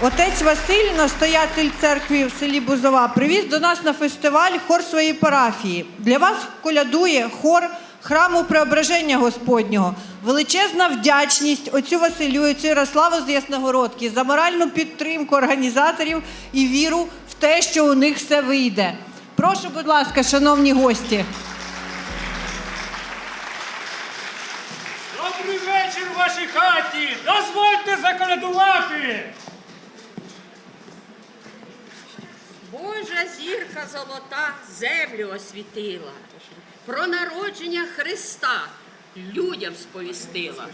Отець Василь, настоятель церкви в селі Бузова, привіз до нас на фестиваль хор своєї парафії. Для вас колядує хор храму Преображення Господнього. Величезна вдячність отцю Василю і Ярославу з Ясногородки за моральну підтримку організаторів і віру в те, що у них все вийде. Прошу, будь ласка, шановні гості. Добрий вечір в вашій хаті! Дозвольте заколядувати! Божа зірка золота землю освітила, про народження Христа людям сповістила.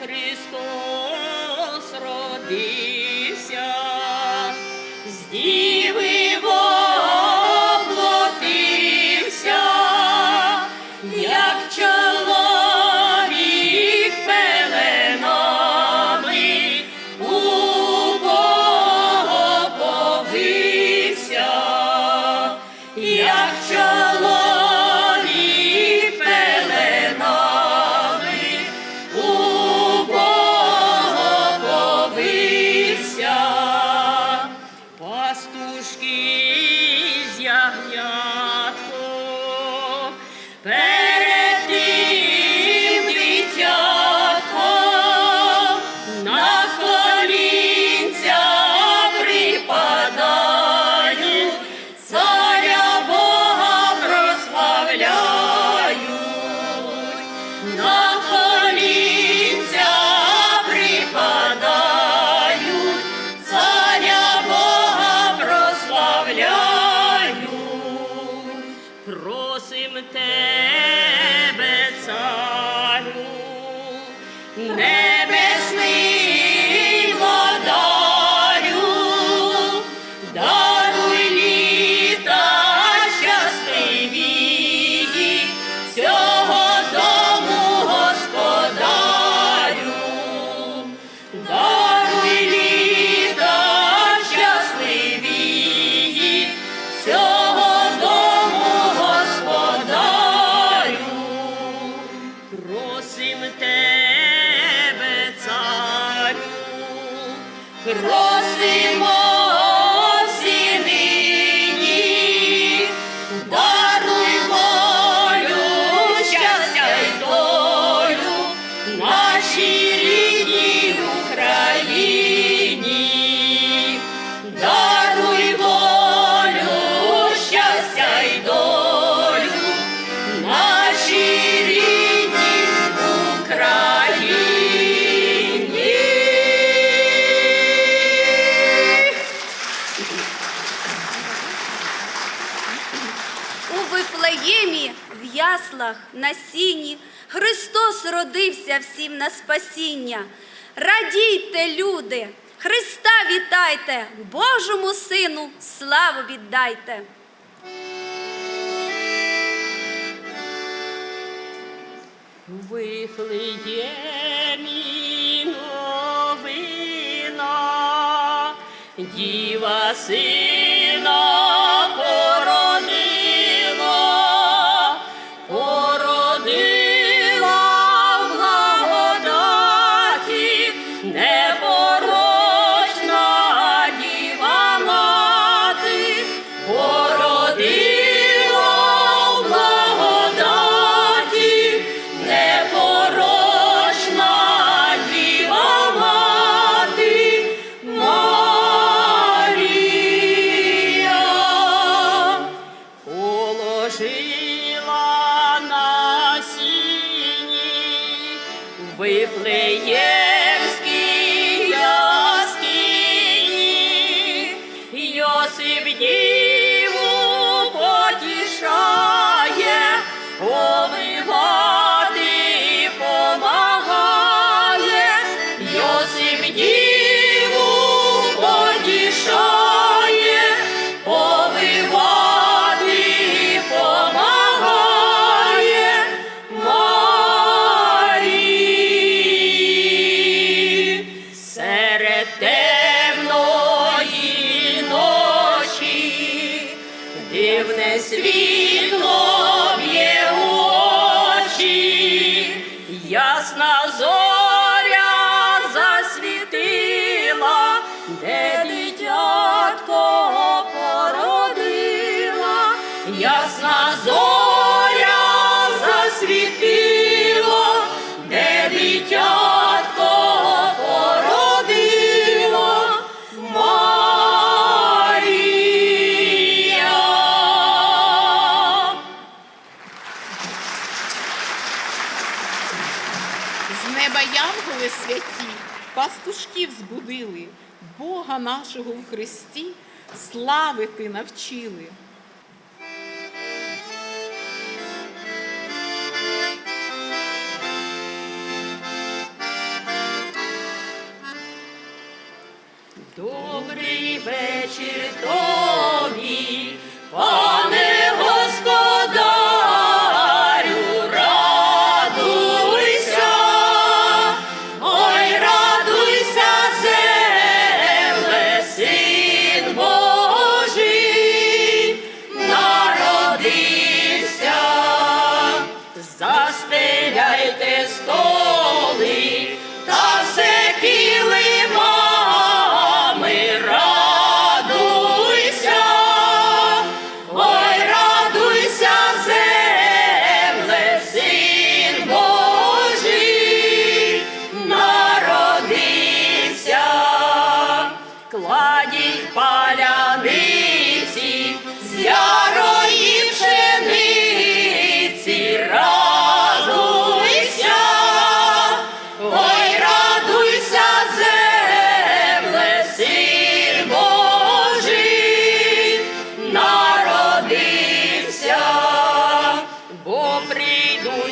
Христос родився, いいね。На сіні Христос родився всім на спасіння. Радійте, люди, Христа вітайте, Божому Сину славу віддайте. Вифлеємі новина, діва сина жила на сіні, виплеє. неба янголи святі, пастушків збудили, Бога нашого в Христі славити навчили. Добрий вечір тобі.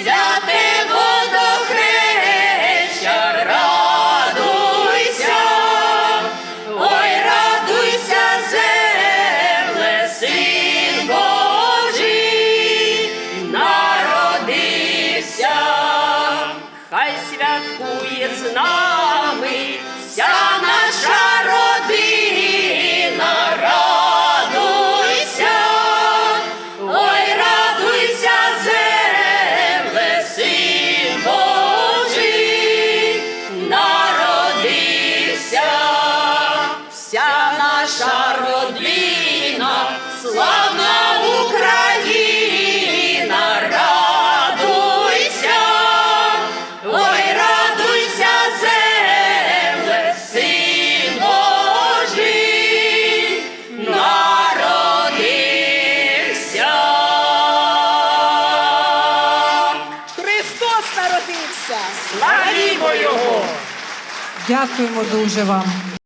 взяти. Дякуємо дуже вам.